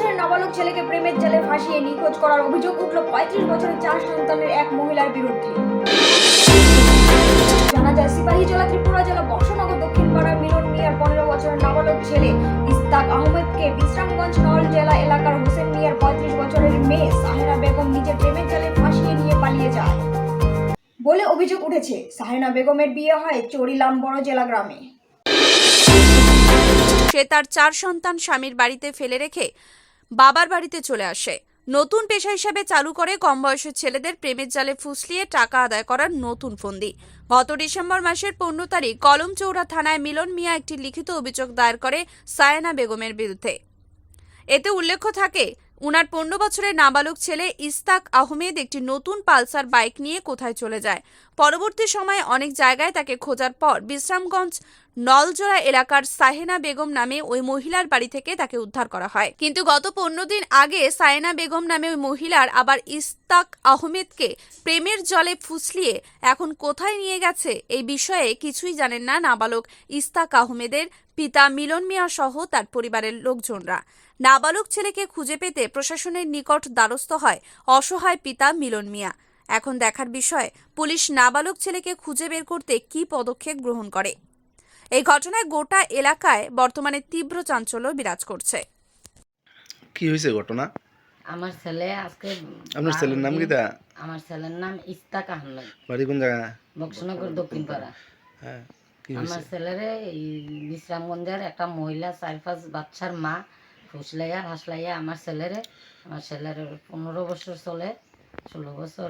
বছরের নাবালক ছেলেকে প্রেমের জালে ফাঁসিয়ে নিখোঁজ করার অভিযোগ উঠল পঁয়ত্রিশ বছরের চার সন্তানের এক মহিলার বিরুদ্ধে। জানা যায় সিপাহীজলা ত্রিপুরা জেলা বক্সনগর দক্ষিণ পাড়ার মিলন মিয়ার পনেরো বছরের নাবালক ছেলে ইস্তাক আহমেদকে বিশ্রামগঞ্জ নল জেলা এলাকার হোসেন মিয়ার পঁয়ত্রিশ বছরের মেয়ে সাহেরা বেগম নিজের প্রেমের জালে ফাঁসিয়ে নিয়ে পালিয়ে যায় বলে অভিযোগ উঠেছে। সাহেনা বেগমের বিয়ে হয় চরিলাম বড় জেলা গ্রামে। সে তার চার সন্তান স্বামীর বাড়িতে ফেলে রেখে বাবার বাড়িতে চলে আসে। নতুন পেশা হিসাবে চালু করে কম বয়সের ছেলেদের প্রেমের জালে ফুসলিয়ে টাকা আদায় করার নতুন ফন্দি। গত ডিসেম্বর মাসের পনেরো তারিখ কলমচৌড়া থানায় মিলন মিয়া একটি লিখিত অভিযোগ দায়ের করে সায়না বেগমের বিরুদ্ধে। এতে উল্লেখ থাকে, উনার পনেরো বছরের নাবালক ছেলে ইস্তাক আহমেদ একটি নতুন পালসার বাইক নিয়ে কোথায় চলে যায়। পরবর্তী সময়ে অনেক জায়গায় তাকে খোঁজার পর বিশ্রামগঞ্জ নলজোড়া এলাকার সাহেনা বেগম নামে ওই মহিলার বাড়ি থেকে তাকে উদ্ধার করা হয়। কিন্তু গত পনেরো দিন আগে সায়েনা বেগম নামে ওই মহিলার আবার ইস্তাক আহমেদকে প্রেমের জলে ফুসলিয়ে এখন কোথায় নিয়ে গেছে এই বিষয়ে কিছুই জানেন না নাবালক ইস্তাক আহমেদের পিতা মিলন মিয়া সহ তার পরিবারের লোকজনরা। নাবালক ছেলেকে খুঁজে পেতে প্রশাসনের নিকট দ্বারস্থ হয় অসহায় পিতা মিলন মিয়া। এখন দেখার বিষয়, পুলিশ নাবালক ছেলেকে খুঁজে বের করতে কী পদক্ষেপ গ্রহণ করে? এই ঘটনায় গোটা এলাকায় বর্তমানে তীব্র চাঞ্চল্য বিরাজ করছে। কি হয়েছে ঘটনা? আমার ছেলে আজকে আপনার ছেলের নাম কি তা? আমার ছেলের নাম ইস্তাক আহমেদ। বাড়ি কোন জায়গা? বক্সনগর দক্ষিণ পাড়া হ্যাঁ কি আমার ছেলেরে এই বিশ্রামগঞ্জের একটা মহিলা চার পাঁচ বাচ্চার মা ফুসলাইয়া হাসলাইয়া আমার ছেলেরে আমার ছেলের পনেরো বছর চলে ষোলো বছর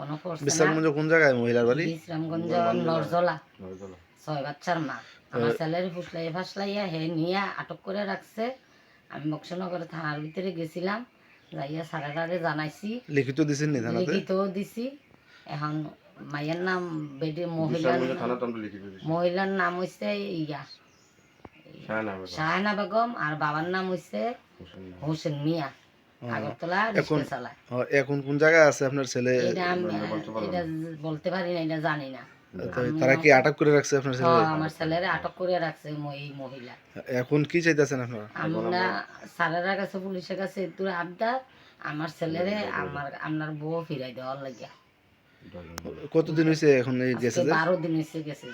অনপরছে বিশ্রামগঞ্জ কোন জায়গায় মহিলার বাড়ি? বিশ্রামগঞ্জ নরজলা। নরজলা। ছয় বাচ্চার মা। আমার ছেলের ফুসলাইয়া ফাসলাইয়া হে নিয়ে আটক করে রাখছে। আমি বক্সনগর থানার ভিতরে গেছিলাম যাইয়া সারাটারে জানাইছি। লিখিত দিছেন নি থানাতে? লিখিত দিছি। এখন মায়ের নাম বেডি মহিলার মহিলার নাম হইছে ইয়া। শাহানা বেগম। আর বাবার নাম হইছে হোসেন মিয়া। আগরতলা এখন কোন জায়গায় আছে আপনার ছেলে? এটা আমি এটা বলতে পারি না এটা জানি না। তারা কি আটক করে রাখছে আপনার ছেলে হ্যাঁ, আমার ছেলেরে আটক করে রাখছে এই মহিলা। এখন কি চাইতেছেন আপনারা? আমরা স্যারের কাছে পুলিশের কাছে দূরে আবদার। আমার ছেলেরে আমার আপনার বউ ফিরাই দেওয়ার লাগিয়া। কতদিন হয়েছে এখন এই গেছে যে? বারো দিন হয়েছে গেছে